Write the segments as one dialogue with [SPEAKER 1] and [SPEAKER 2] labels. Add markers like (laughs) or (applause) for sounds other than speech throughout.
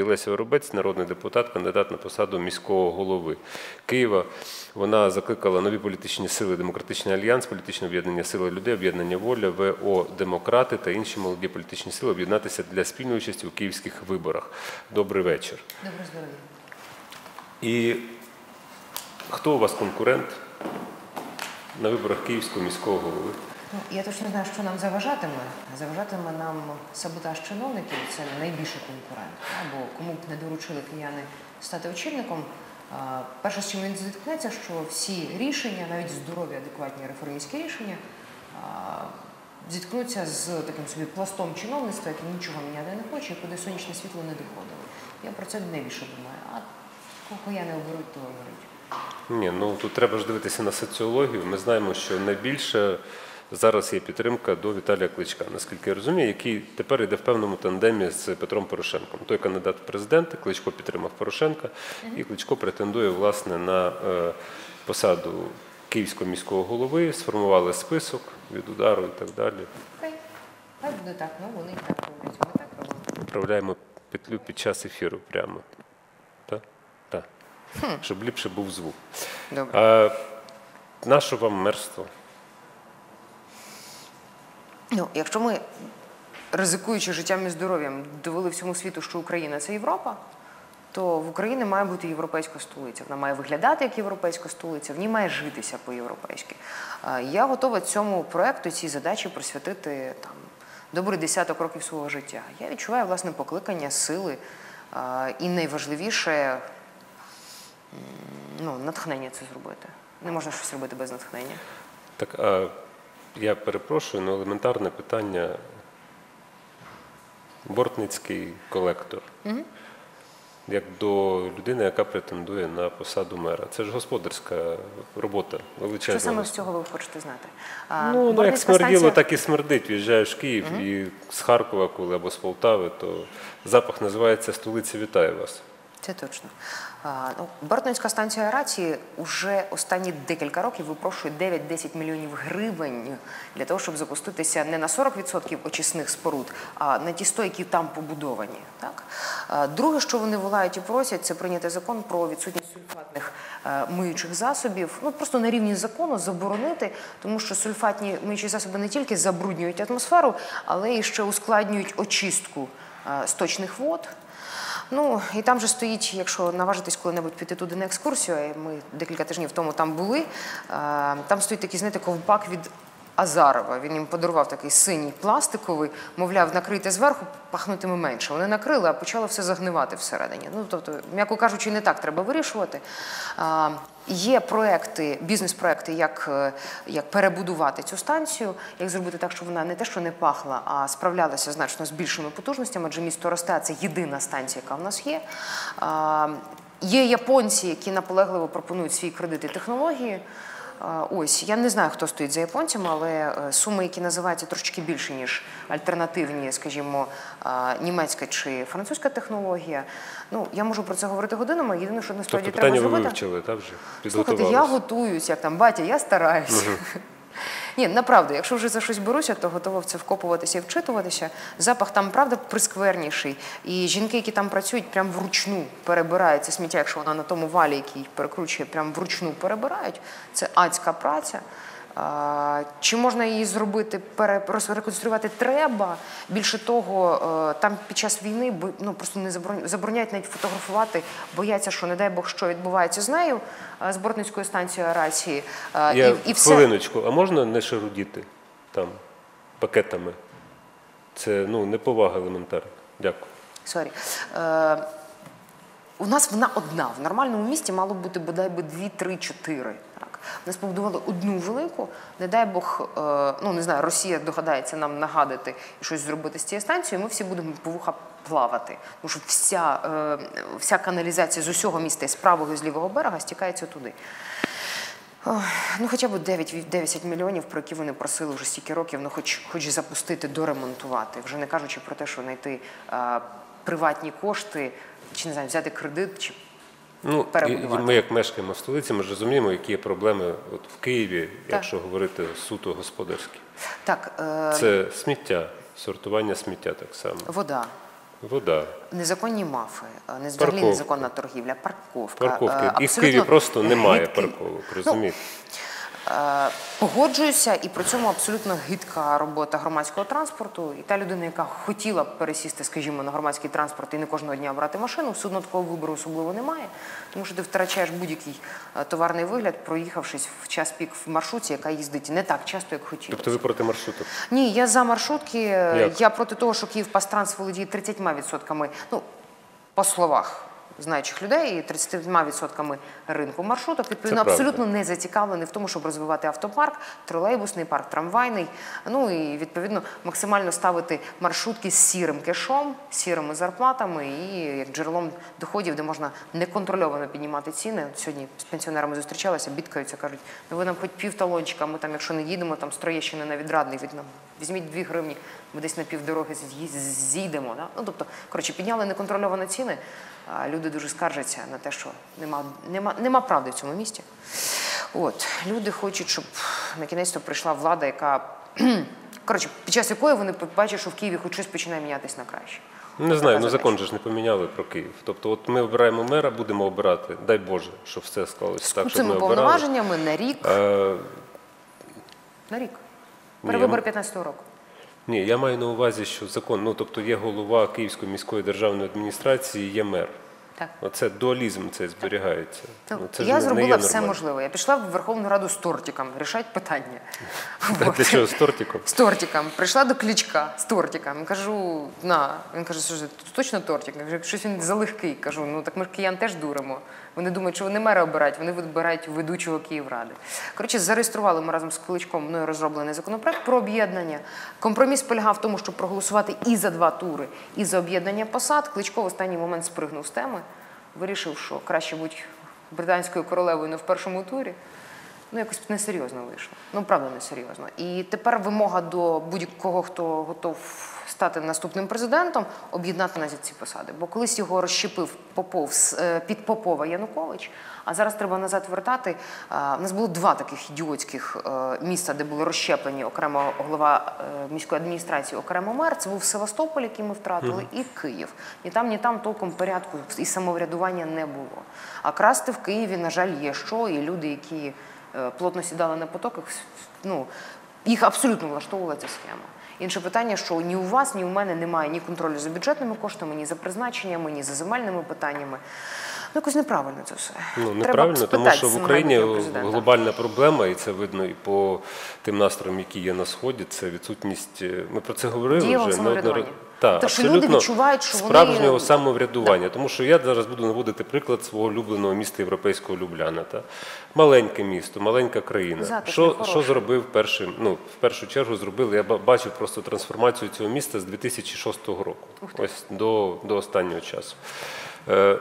[SPEAKER 1] студії Леся Воробець, народний депутат, кандидат на посаду міського голови Києва. Вона закликала нові політичні сили, демократичний альянс, політичне об'єднання Сили людей, об'єднання воля, ВО Демократи та інші молоді політичні сили об'єднатися для спільної участі у київських виборах. Добрий вечір.
[SPEAKER 2] Добре здоров'я.
[SPEAKER 1] І хто у вас конкурент на виборах Київського міського голови?
[SPEAKER 2] Ну, я точно знаю, що нам заважатиме. Заважатиме нам саботаж чиновників, це найбільший конкурент. да, Бо кому б не доручили кияни стати очільником, перше, з чим він зіткнеться, що всі рішення, навіть здорові, адекватні реформістські рішення, зіткнуться з таким собі пластом чиновництва, яке нічого міняти не хоче, і куди сонячне світло не доходило. Я про це найбільше думаю. А кого я не оберуть, то оберуть.
[SPEAKER 1] Ні, ну тут треба ж дивитися на соціологію. Ми знаємо, що найбільше зараз є підтримка до Віталія Кличка, наскільки я розумію, який тепер йде в певному тандемі з Петром Порошенком. Той кандидат в президенти, Кличко підтримав Порошенка, і Кличко претендує власне на е, посаду київського міського голови, сформували список від удару і так далі.
[SPEAKER 2] Хай, буде так, ну вони так роблять, ми так робимо.
[SPEAKER 1] Вправляємо петлю під час ефіру прямо. Так? Так. Щоб ліпше був звук.
[SPEAKER 2] Добре.
[SPEAKER 1] А наше вам мерство?
[SPEAKER 2] Ну, якщо ми, ризикуючи життям і здоров'ям, довели всьому світу, що Україна це Європа, то в Україні має бути європейська столиця. Вона має виглядати як європейська столиця, в ній має житися по-європейськи. Я готова цьому проекту, цій задачі присвятити там добрий десяток років свого життя. Я відчуваю власне покликання сили і найважливіше ну, натхнення це зробити. Не можна щось робити без натхнення.
[SPEAKER 1] Так, а я перепрошую, але елементарне питання. Бортницький колектор. Як до людини, яка претендує на посаду мера. Це ж господарська робота, величезна.
[SPEAKER 2] Що саме з цього ви хочете знати? А,
[SPEAKER 1] Ну, ну як смерділо,
[SPEAKER 2] станція-
[SPEAKER 1] так і смердить. В'їжджаєш в Київ і з Харкова, коли або з Полтави, то запах називається Столиця вітає вас.
[SPEAKER 2] Це точно. Ну, Бортницька станція аерації вже останні декілька років випрошує 9-10 мільйонів гривень для того, щоб запуститися не на 40% очисних споруд, а на ті 100, які там побудовані. Друге, що вони волають і просять, це прийняти закон про відсутність сульфатних е, миючих засобів. Ну просто на рівні закону заборонити, тому що сульфатні миючі засоби не тільки забруднюють атмосферу, але і ще ускладнюють очистку е, сточних вод. Ну і там же стоїть, якщо наважитись коли-небудь піти туди на екскурсію, ми декілька тижнів тому там були. е, Там стоїть такий, знаєте, ковпак від Азарова. Він їм подарував такий синій пластиковий, мовляв, накрийте зверху, пахнутиме менше. Вони накрили, а почало все загнивати всередині. Ну тобто, м'яко кажучи, не так треба вирішувати. А, Є проекти, бізнес-проекти, як, е, як перебудувати цю станцію, як зробити так, щоб вона не те, що не пахла, а справлялася значно з більшими потужностями, адже місто росте, це єдина станція, яка в нас є. А, Є японці, які наполегливо пропонують свій кредит і технології. Ось я не знаю, хто стоїть за японцями, але е, суми, які називаються трошки більше, ніж альтернативні, скажімо, німецька чи французька технологія. Ну я можу про це говорити годинами. Єдине, що насправді
[SPEAKER 1] Тобто
[SPEAKER 2] треба
[SPEAKER 1] питання ви
[SPEAKER 2] зробити.
[SPEAKER 1] вивчили, так вже?
[SPEAKER 2] Слухайте, я готуюсь, як там батя, я стараюсь. Ні, направду, якщо вже за щось беруся, то готова в це вкопуватися і вчитуватися. Запах там, правда, прискверніший. І жінки, які там працюють, прям вручну перебирають це сміття, якщо вона на тому валі, який перекручує, прям вручну перебирають. Це адська праця. Чи можна її зробити, реконструювати треба. Більше того, е, там під час війни ну, просто не заборон- забороняють навіть фотографувати, бояться, що не дай Бог, що відбувається з нею, е, з Бортницькою станцією аерації. Е,
[SPEAKER 1] Я
[SPEAKER 2] і, і все.
[SPEAKER 1] хвилиночку, а можна не шарудіти там пакетами? Це ну, неповага елементарна. Дякую.
[SPEAKER 2] Сорі. У нас вона одна. В нормальному місті мало бути бодай би дві, три, чотири. Нас побудували одну велику. Не дай Бог, е, ну не знаю, Росія догадається нам нагадати і щось зробити з цією станцією. Ми всі будемо по вуха плавати. Тому що вся, е, вся каналізація з усього міста, з правого і з лівого берега, стікається туди. Ну хоча б 9, від 10 мільйонів, про які вони просили вже стільки років, ну хоч, хоч запустити, доремонтувати. Вже не кажучи про те, що знайти е, приватні кошти, чи не знаю, взяти кредит, чи
[SPEAKER 1] Ну, і- і ми, як мешкаємо в столиці, ми ж розуміємо, які є проблеми от в Києві, якщо говорити суто господарські.
[SPEAKER 2] так, е,
[SPEAKER 1] Це сміття, сортування сміття так само.
[SPEAKER 2] вода.
[SPEAKER 1] вода,
[SPEAKER 2] Незаконні мафи, е, не взагалі незаконна торгівля, парковка.
[SPEAKER 1] парковки.
[SPEAKER 2] е,
[SPEAKER 1] І в Києві просто немає парковок, розумієте?
[SPEAKER 2] Е, Погоджуюся, і при цьому абсолютно гидка робота громадського транспорту. І та людина, яка хотіла б пересісти, скажімо, на громадський транспорт і не кожного дня брати машину, все одно такого вибору особливо немає, тому що ти втрачаєш будь-який е, товарний вигляд, проїхавшись в час пік в маршрутці, яка їздить не так часто, як хотілося.
[SPEAKER 1] Тобто ви проти маршруток?
[SPEAKER 2] Ні, я за маршрутки.
[SPEAKER 1] Як?
[SPEAKER 2] Я проти того, що Київпастранс володіє 30%, ну, по словах знаючих людей, і 30% ринку маршруток. Відповідно, абсолютно не зацікавлений в тому, щоб розвивати автопарк, тролейбусний парк, трамвайний. Ну і відповідно максимально ставити маршрутки з сірим кешом, сірими зарплатами і як джерелом доходів, де можна неконтрольовано піднімати ціни. Сьогодні з пенсіонерами зустрічалися, бідкаються, кажуть, ну ви нам хоч пів талончика, ми там, якщо не їдемо, там Троєщини на відрадний, від нам візьміть дві гривні, ми десь на півдороги з'ї- з'їдемо. Да? Ну, тобто, коротше, підняли неконтрольовано ціни, люди дуже скаржаться на те, що нема, нема, нема правди в цьому місті. От, люди хочуть, щоб на кінець то прийшла влада, яка (clears throat) коротше, під час якої вони побачать, що в Києві хоч щось починає мінятись на краще.
[SPEAKER 1] Не знаю, ну закон же ж не поміняли про Київ. Тобто, от ми обираємо мера, будемо обирати. Дай Боже, щоб все склалося так, щоб ми обирали.
[SPEAKER 2] повноваженнями на рік.
[SPEAKER 1] Е,
[SPEAKER 2] На рік.
[SPEAKER 1] Ні,
[SPEAKER 2] Перевибори 15-го року.
[SPEAKER 1] Ні, я маю на увазі, що закон, ну тобто є голова Київської міської державної адміністрації, є мер.
[SPEAKER 2] Так.
[SPEAKER 1] Оце дуалізм цей зберігається.
[SPEAKER 2] Ну,
[SPEAKER 1] це
[SPEAKER 2] я зробила все
[SPEAKER 1] нормально.
[SPEAKER 2] можливе. Я пішла в Верховну Раду з тортиком, рішать питання. (laughs)
[SPEAKER 1] Та
[SPEAKER 2] От.
[SPEAKER 1] Для чого з тортиком?
[SPEAKER 2] З тортиком. Прийшла до Кличка з тортиком. Кажу, на. Він каже, що тут точно тортик? Я кажу, щось він залегкий. Кажу, ну так ми ж киян теж дуримо. Вони думають, що вони мера обирають, вони вибирають ведучого Київради. Коротше, зареєстрували ми разом з Кличком мною розроблений законопроект про об'єднання. Компроміс полягав в тому, щоб проголосувати і за два тури, і за об'єднання посад. Кличко в останній момент спригнув з теми, вирішив, що краще бути британською королевою не в першому турі. Ну, якось несерйозно вийшло. Ну, правда, несерйозно. І тепер вимога до будь-кого, хто готов стати наступним президентом, об'єднати нас ці посади. Бо колись його розщепив Попов е, під Попова Янукович, а зараз треба назад вертати. У нас було два таких ідіотських е, міста, де були розщеплені окремо голова е, міської адміністрації, окремо мер. Це був Севастополь, який ми втратили, і Київ. Ні там, ні там толком порядку і самоврядування не було. А красти в Києві, на жаль, є що, і люди, які плотно сідали на потоках, ну, їх абсолютно влаштовувала ця схема. Інше питання, що ні у вас, ні у мене немає ні контролю за бюджетними коштами, ні за призначеннями, ні за земельними питаннями. Ну, якось неправильно це все.
[SPEAKER 1] Ну,
[SPEAKER 2] Треба
[SPEAKER 1] неправильно, тому що в Україні глобальна проблема, і це видно і по тим настроям, які є на сході. Це відсутність. е, Ми про це говорили
[SPEAKER 2] Дієвого
[SPEAKER 1] вже
[SPEAKER 2] самоврядування.
[SPEAKER 1] Так,
[SPEAKER 2] Тобто, що люди відчувають, що вони-
[SPEAKER 1] справжнього самоврядування. Тому що я зараз буду наводити приклад свого улюбленого міста європейського Любляна. Та маленьке місто, маленька країна.
[SPEAKER 2] Затишне,
[SPEAKER 1] Що, що зробив першим? Ну в першу чергу зробили. Я ба- бачив просто трансформацію цього міста з 2006 року, ось до, до останнього часу. Е,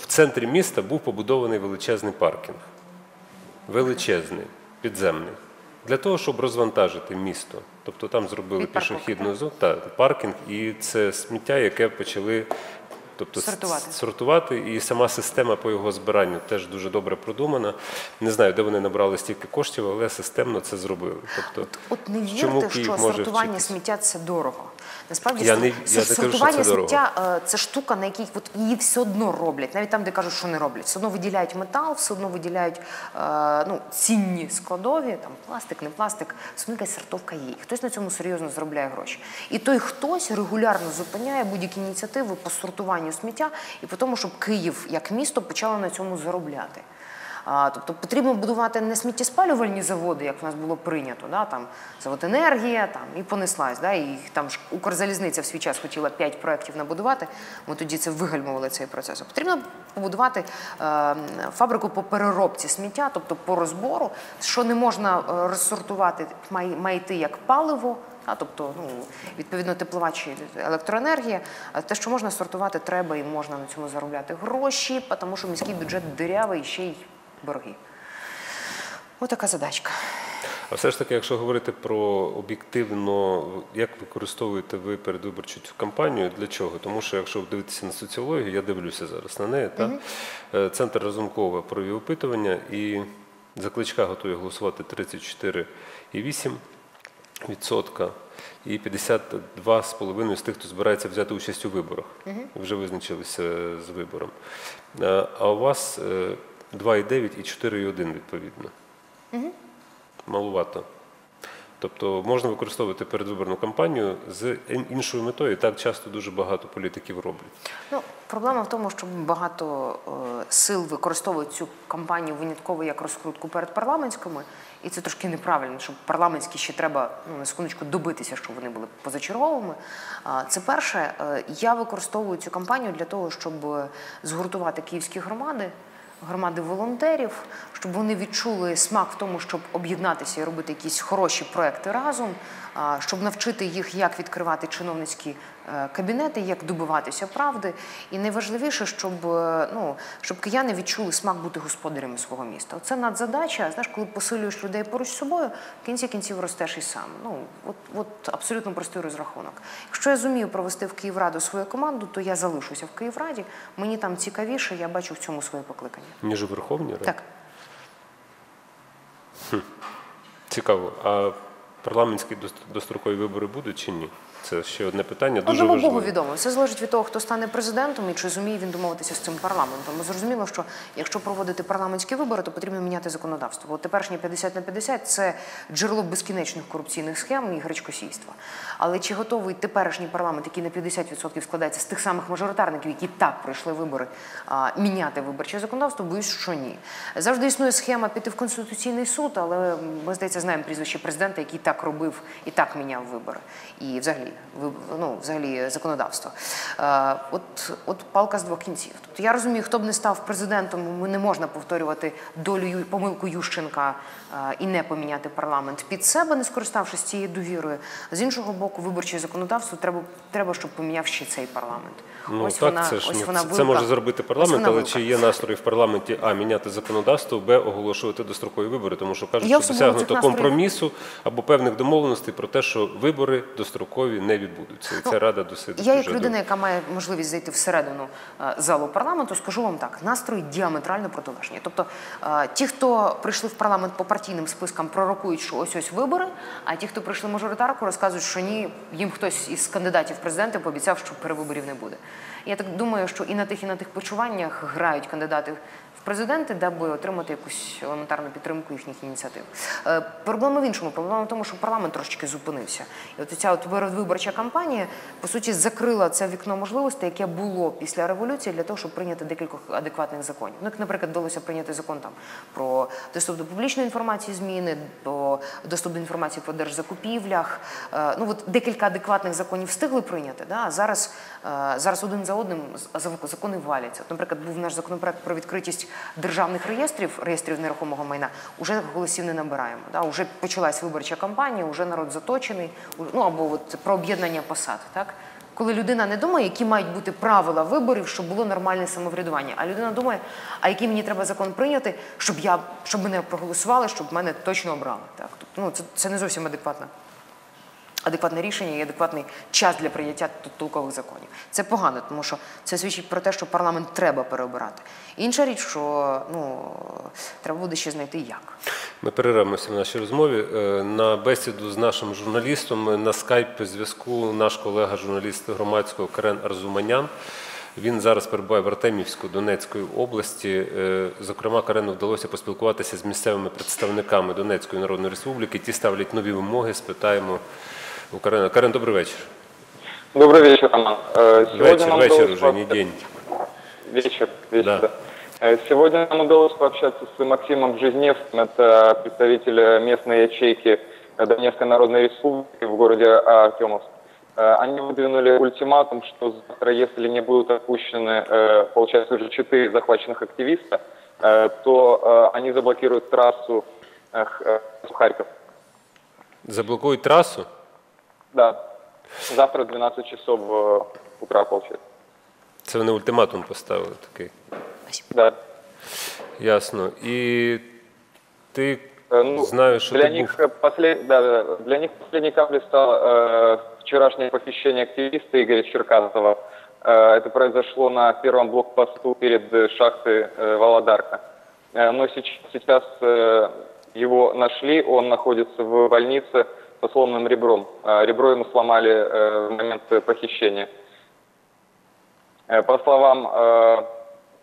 [SPEAKER 1] в центрі міста був побудований величезний паркінг. Величезний, підземний. Для того, щоб розвантажити місто. Тобто там зробили пішохідну зону, та, паркінг, і це сміття, яке почали тобто,
[SPEAKER 2] Сортувати.
[SPEAKER 1] сортувати. І сама система по його збиранню теж дуже добре продумана. Не знаю, де вони набрали стільки коштів, але системно це зробили. Тобто,
[SPEAKER 2] От не
[SPEAKER 1] чому
[SPEAKER 2] вірте,
[SPEAKER 1] Київ
[SPEAKER 2] що
[SPEAKER 1] може
[SPEAKER 2] сортування сміття це дорого. Насправді
[SPEAKER 1] Я не-
[SPEAKER 2] сор-
[SPEAKER 1] я не кажу, що
[SPEAKER 2] сортування
[SPEAKER 1] це
[SPEAKER 2] сміття е, це штука, на якій от її все одно роблять, навіть там, де кажуть, що не роблять. Все одно виділяють метал, все одно виділяють е, ну, цінні складові, там пластик, не пластик, все одно якась сортовка є. Хтось на цьому серйозно заробляє гроші. І той хтось регулярно зупиняє будь-які ініціативи по сортуванню сміття і по тому, щоб Київ як місто почало на цьому заробляти. А, тобто потрібно будувати не сміттєспалювальні заводи, як в нас було прийнято, да, там завод енергія, там і понеслась. Да, і там ж Укрзалізниця в свій час хотіла 5 проєктів набудувати. Ми тоді це вигальмували цей процес. Потрібно побудувати е, фабрику по переробці сміття, тобто по розбору, що не можна е, розсортувати, має, має йти як паливо. А, тобто, ну, відповідно, теплова чи електроенергія. Те, що можна сортувати, треба і можна на цьому заробляти гроші, тому що міський бюджет дирявий ще й борги. Ось така задачка.
[SPEAKER 1] А все ж таки, якщо говорити про об'єктивно, як використовуєте ви передвиборчу цю кампанію, для чого? Тому що якщо ви дивитеся на соціологію, я дивлюся зараз на неї, так? Е, Центр Разумкова провів опитування і за кличка готує голосувати 34,8%. і 52,5 з тих, хто збирається взяти участь у виборах. Вже визначилися з вибором. Е, А у вас е, 2,9 і 4,1 відповідно. Малувато. Тобто можна використовувати передвиборну кампанію з іншою метою, так часто дуже багато політиків роблять.
[SPEAKER 2] Ну, проблема в тому, що багато е, сил використовують цю кампанію винятково як розкрутку перед парламентськими, і це трошки неправильно, щоб парламентські ще треба ну, на секундочку добитися, щоб вони були позачерговими. Це перше. Е, Я використовую цю кампанію для того, щоб згуртувати київські громади. Громади волонтерів, щоб вони відчули смак в тому, щоб об'єднатися і робити якісь хороші проекти разом, щоб навчити їх, як відкривати чиновницькі е, кабінети, як добиватися правди. І найважливіше, щоб, е, ну, щоб кияни відчули смак бути господарями свого міста. Це надзадача. Знаєш, коли посилюєш людей поруч з собою, в кінці кінців ростеш і сам. Ну от, от абсолютно простий розрахунок. Якщо я зумію провести в Київраду свою команду, то я залишуся в Київраді. Мені там цікавіше, я бачу в цьому своє покликання.
[SPEAKER 1] Ніж у Верховній Раді?
[SPEAKER 2] Так.
[SPEAKER 1] Цікаво. А парламентські дост- дострокові вибори будуть чи ні? Це ще одне питання. Дуже
[SPEAKER 2] Одному
[SPEAKER 1] важливе.
[SPEAKER 2] Богу відомо. Все залежить від того, хто стане президентом і чи зуміє він домовитися з цим парламентом. Зрозуміло, що якщо проводити парламентські вибори, то потрібно міняти законодавство. Бо теперішнє 50 на 50 – це джерело безкінечних корупційних схем і гречкосійства. Але чи готовий теперішній парламент, який на 50% складається з тих самих мажоритарників, які так пройшли вибори, а, міняти виборче законодавство? Боюсь, що ні. Завжди існує схема піти в конституційний суд, але ми здається знаємо прізвище президента, який так робив і так міняв вибори. І взагалі, ну, взагалі законодавство. Е, от, от палка з двох кінців. Тобто я розумію, хто б не став президентом, ми не можна повторювати долю помилку Ющенка е, і не поміняти парламент під себе, не скориставшись цією довірою. З іншого боку, виборче законодавство треба, треба, щоб поміняв ще цей парламент.
[SPEAKER 1] Ну
[SPEAKER 2] ось
[SPEAKER 1] так,
[SPEAKER 2] вона,
[SPEAKER 1] це ж
[SPEAKER 2] ось вона
[SPEAKER 1] це, це може зробити парламент, але чи є настрої в парламенті а міняти законодавство, б оголошувати дострокові вибори, тому що кажуть,
[SPEAKER 2] Я
[SPEAKER 1] що досягнуто компромісу або певних домовленостей про те, що вибори дострокові не відбудуться. І ця рада досить
[SPEAKER 2] Я, як людина, яка має можливість зайти всередину е, залу парламенту, скажу вам так: настрої діаметрально протилежні. Тобто, е, ті, хто прийшли в парламент по партійним спискам, пророкують, що ось ось вибори. А ті, хто прийшли мажоритарку, розказують, що ні, їм хтось із кандидатів в президенти пообіцяв, що перевиборів не буде. Я так думаю, що і на тих, і на тих почуваннях грають кандидати президенти, даби отримати якусь елементарну підтримку їхніх ініціатив. Е, Проблема в іншому. Проблема в тому, що парламент трошечки зупинився. І от ця от передвиборча кампанія по суті закрила це вікно можливостей, яке було після революції для того, щоб прийняти декілька адекватних законів. Ну, як, наприклад, вдалося прийняти закон там про доступ до публічної інформації, зміни, до доступ до інформації по держзакупівлях. Е, Ну от декілька адекватних законів встигли прийняти. Да? А зараз, е, зараз один за одним закони валяться. От, наприклад, був наш законопроект про відкритість державних реєстрів, реєстрів нерухомого майна. Уже голосів не набираємо. Да? Уже почалась виборча кампанія, уже народ заточений. Ну або от про об'єднання посад. Так? Коли людина не думає, які мають бути правила виборів, щоб було нормальне самоврядування, а людина думає, а який мені треба закон прийняти, щоб я щоб мене проголосували, щоб мене точно обрали. Так, тобто, ну це, це не зовсім адекватно адекватне рішення і адекватний час для прийняття толкових законів. Це погано, тому що це свідчить про те, що парламент треба переобирати. Інша річ, що ну треба буде ще знайти як.
[SPEAKER 1] Ми перервемося в нашій розмові. Е, На бесіду з нашим журналістом на скайп зв'язку наш колега, журналіст громадського Карен Арзуманян. Він зараз перебуває в Артемівську Донецької області. Е, Зокрема, Карену вдалося поспілкуватися з місцевими представниками Донецької Народної Республіки. Ті ставлять нові вимоги. Спитаємо у Карена. Карен, добрий вечір.
[SPEAKER 3] Добрый вечер, Роман. Э, Сегодня
[SPEAKER 1] Вечір,
[SPEAKER 3] нам
[SPEAKER 1] вечір
[SPEAKER 3] удалось
[SPEAKER 1] уже, не
[SPEAKER 3] пообщаться-
[SPEAKER 1] день.
[SPEAKER 3] Вечер, вечер,
[SPEAKER 1] Да.
[SPEAKER 3] да. Э, Сегодня нам удалось пообщаться с Максимом Жизневским, это представитель э, местной ячейки э, Донецкой Народной Республики в городе Артемовск. Э, Они выдвинули ультиматум, что завтра, если не будут отпущены, э, получается, уже четыре захваченных активиста, э, то э, они заблокируют трассу э, Х- э, Харьков.
[SPEAKER 1] Заблокують трасу.
[SPEAKER 3] Да. Завтра в 12 часов э, утра, получается.
[SPEAKER 1] Це вони ультиматум поставили такий.
[SPEAKER 3] Да.
[SPEAKER 1] Ясно. І ти
[SPEAKER 3] ну,
[SPEAKER 1] знаєш, що
[SPEAKER 3] для
[SPEAKER 1] ти
[SPEAKER 3] них
[SPEAKER 1] був
[SPEAKER 3] послед... да, да, для них последней каплей стало э, вчерашнее похищение активиста Игоря Черкасова. Э, это произошло на первом блокпосту перед э, шахтой э, Володарка. Э, но сейчас, сейчас э, его нашли, он находится в больнице со сломанным ребром. Э, Ребро ему сломали э, в момент похищения. Э, По словам э,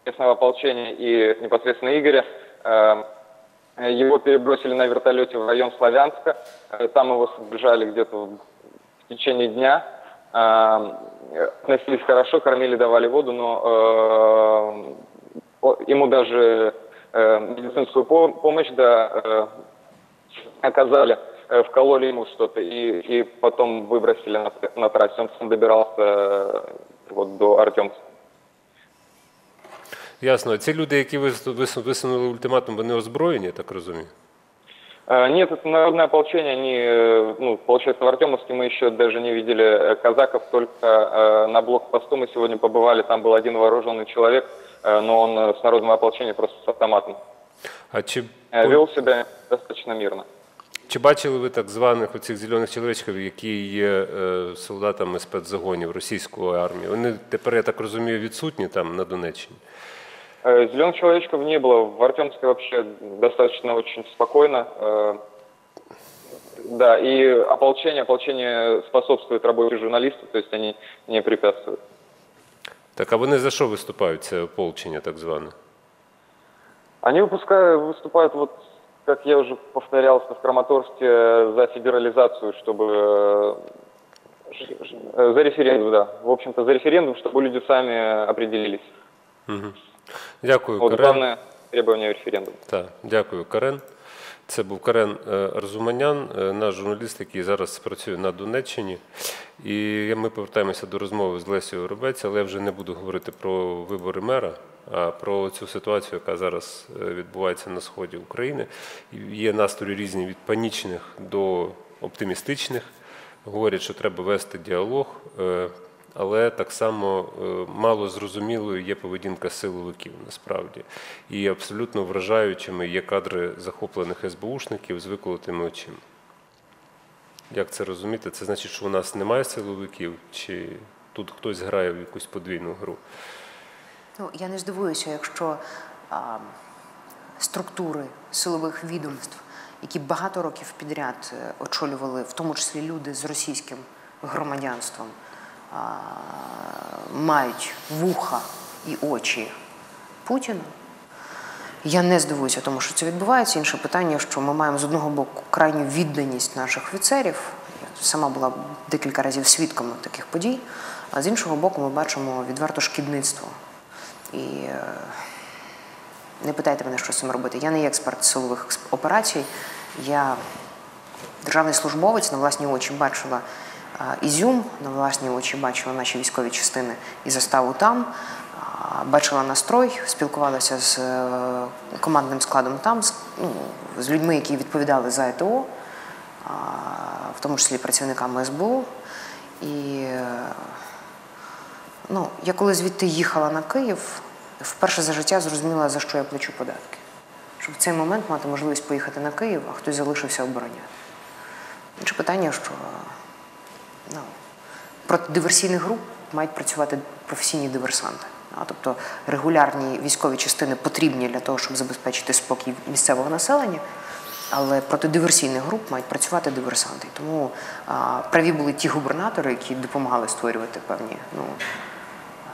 [SPEAKER 3] местного ополчения и непосредственно Игоря, его перебросили на вертолете в район Славянска. Там его содержали где-то в течение дня. Относились хорошо, кормили, давали воду, но ему даже медицинскую по- помощь да, оказали, вкололи ему что-то и, и потом выбросили на, т- на трассе. Он сам добирался э, вот, до Артемска.
[SPEAKER 1] Ясно. Ці люди, які вис- вис- висунули ультиматум, вони озброєні, я так розумію.
[SPEAKER 3] Э, Нет, это народное ополчение, они, э, ну, получается, в Артемовске мы еще даже не видели э, казаков, только э, на блокпосту мы сегодня побывали, там был один вооруженный человек, э, но он э, с народного ополчения просто с автоматом.
[SPEAKER 1] А чи,
[SPEAKER 3] Э, Вел себя достаточно мирно.
[SPEAKER 1] чи бачили ви так званих оцих зелених чоловічків, які є е, солдатами спецзагонів російської армії? Вони тепер, я так розумію, відсутні там на Донеччині.
[SPEAKER 3] Зеленых человечков не было. В Артемске вообще достаточно очень спокойно. Э, Да, и ополчение, ополчение способствует работе журналистов, то есть они не препятствуют.
[SPEAKER 1] Так, а вони за що виступають, це ополчення так зване?
[SPEAKER 3] Они выпускают, выступают, вот, как я уже повторялся в Краматорске, э, за федерализацию, чтобы... э, ш- ш- э, За референдум, да. В общем-то, за референдум, чтобы люди сами определились.
[SPEAKER 1] Дякую,
[SPEAKER 3] Вот
[SPEAKER 1] Карен.
[SPEAKER 3] главное требование референдума.
[SPEAKER 1] Так, дякую, Карен. Це був Карен е, Арзуманян, е, наш журналіст, який зараз працює на Донеччині. І ми повертаємося до розмови з Лесією Робець, але я вже не буду говорити про вибори мера, а про цю ситуацію, яка зараз е, відбувається на сході України. Є настрої різні від панічних до оптимістичних. Говорять, що треба вести діалог. е, але так само е, мало зрозумілою є поведінка силовиків насправді. І абсолютно вражаючими є кадри захоплених СБУшників з виколотими очима. Як це розуміти? Це значить, що у нас немає силовиків, чи тут хтось грає в якусь подвійну гру?
[SPEAKER 2] Ну, я не здивуюся, якщо а, структури силових відомств, які багато років підряд е, очолювали, в тому числі люди з російським громадянством, а, мають вуха і очі Путіна. Я не здивуюся тому, що це відбувається. Інше питання, що ми маємо з одного боку крайню відданість наших офіцерів. Я сама була декілька разів свідком таких подій, а з іншого боку, ми бачимо відверто шкідництво. І е, не питайте мене, що з цим робити. Я не експерт силових операцій. Я державний службовець на власні очі бачила Ізюм, на власні очі бачила наші військові частини і заставу там, бачила настрой, спілкувалася з е, командним складом там, з, ну, з людьми, які відповідали за ЕТО, в тому числі працівниками СБУ. І е, ну, я коли звідти їхала на Київ, вперше за життя зрозуміла, за що я плачу податки. Щоб в цей момент мати можливість поїхати на Київ, а хтось залишився обороняти. Інше питання, що ну, проти диверсійних груп мають працювати професійні диверсанти. А, тобто регулярні військові частини потрібні для того, щоб забезпечити спокій місцевого населення, але проти диверсійних груп мають працювати диверсанти. Тому а, праві були ті губернатори, які допомагали створювати певні ну,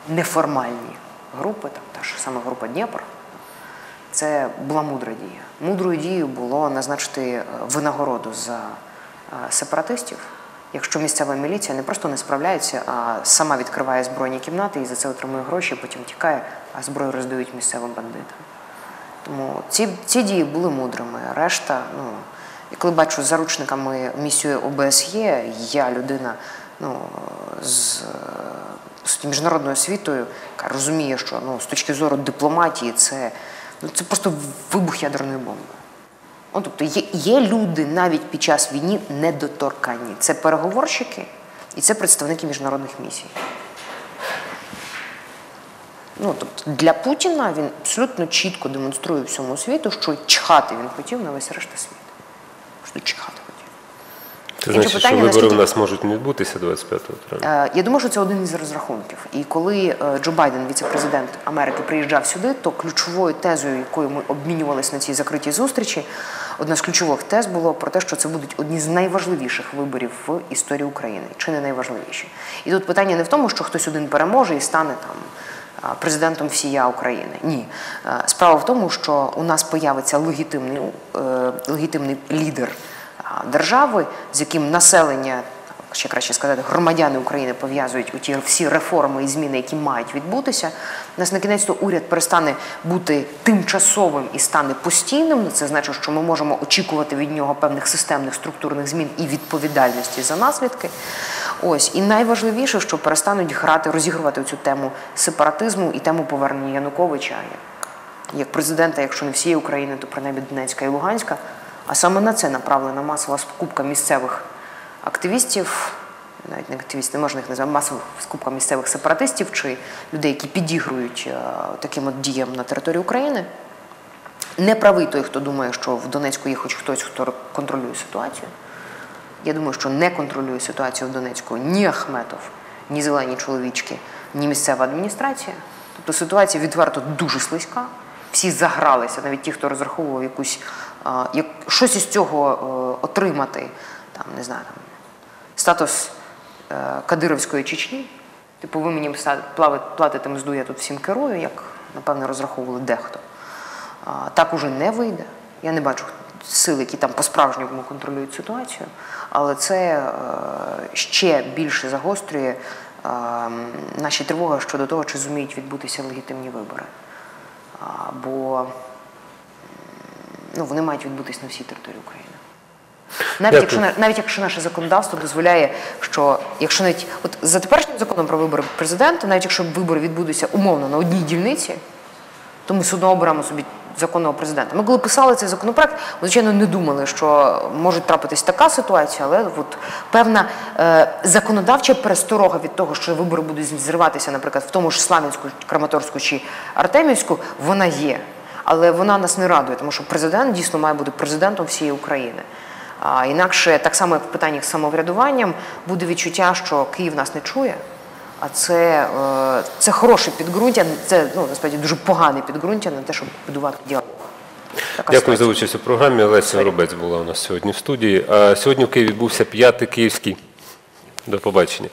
[SPEAKER 2] неформальні групи, там та ж саме група Дніпр. Це була мудра дія. Мудрою дією було назначити е, винагороду за е, сепаратистів, якщо місцева міліція не просто не справляється, а сама відкриває збройні кімнати і за це отримує гроші, потім тікає, а зброю роздають місцевим бандитам. Тому ці, ці дії були мудрими. Решта, ну, і коли бачу заручниками місію ОБСЄ, я людина ну, з суті, міжнародною освітою, яка розуміє, що ну, з точки зору дипломатії це, ну, це просто вибух ядерної бомби. Ну, тобто є, є люди навіть під час війни недоторканні. Це переговорщики і це представники міжнародних місій. Ну, тобто для Путіна він абсолютно чітко демонструє всьому світу, що чхати він хотів на весь решта світу. Що чхати.
[SPEAKER 1] Це
[SPEAKER 2] Інше
[SPEAKER 1] значить, що
[SPEAKER 2] питання,
[SPEAKER 1] вибори
[SPEAKER 2] наскільки-
[SPEAKER 1] у нас можуть не відбутися 25 травня.
[SPEAKER 2] Е, Я думаю, що це один із розрахунків. І коли е, Джо Байден, віце-президент Америки, приїжджав сюди, то ключовою тезою, якою ми обмінювалися на цій закритій зустрічі, одна з ключових тез було про те, що це будуть одні з найважливіших виборів в історії України, чи не найважливіші. І тут питання не в тому, що хтось один переможе і стане там президентом всія України. Ні. Е, Справа в тому, що у нас появиться легітимний, е, легітимний лідер держави, з яким населення, ще краще сказати, громадяни України пов'язують у ті всі реформи і зміни, які мають відбутися. У нас на кінець то уряд перестане бути тимчасовим і стане постійним. Це значить, що ми можемо очікувати від нього певних системних структурних змін і відповідальності за наслідки. Ось і найважливіше, що перестануть грати, розігрувати цю тему сепаратизму і тему повернення Януковича як, президента, якщо не всієї України, то принаймні Донецька і Луганська. А саме на це направлена масова скупка місцевих активістів, навіть не активістів, не можна їх назвати, масова скупка місцевих сепаратистів чи людей, які підігрують е, таким от діям на території України. Не правий той, хто думає, що в Донецьку є хоч хтось, хто контролює ситуацію. Я думаю, що не контролює ситуацію в Донецьку ні Ахметов, ні зелені чоловічки, ні місцева адміністрація. Тобто ситуація відверто дуже слизька. Всі загралися, навіть ті, хто розраховував якусь як, щось із цього е, отримати, там, не знаю, там, статус е, Кадировської Чечні. Типу, ви мені платите мзду, я тут всім керую, як, напевно, розраховували дехто. Так уже не вийде. Я не бачу сил, які там по-справжньому контролюють ситуацію, але це е, ще більше загострює наші тривоги щодо того, чи зуміють відбутися легітимні вибори. Бо ну, вони мають відбутися на всій території України. Навіть якщо, навіть якщо наше законодавство дозволяє, що якщо навіть от за теперішнім законом про вибори президента, навіть якщо вибори відбудуться умовно на одній дільниці, то ми все одно оберемо собі законного президента. Ми коли писали цей законопроект, ми, звичайно, не думали, що може трапитись така ситуація, але от певна е, законодавча пересторога від того, що вибори будуть зриватися, наприклад, в тому ж Славянську, Краматорську чи Артемівську, вона є. Але вона нас не радує, тому що президент дійсно має бути президентом всієї України. А інакше, так само як в питаннях з самоврядуванням, буде відчуття, що Київ нас не чує. А це, е, це хороше підґрунтя, це ну, насправді дуже погане підґрунтя на те, щоб будувати діалог. Така
[SPEAKER 1] Дякую за участь у програмі. Леся Горобець була у нас сьогодні в студії. А сьогодні в Києві відбувся п'ятий київський. До побачення.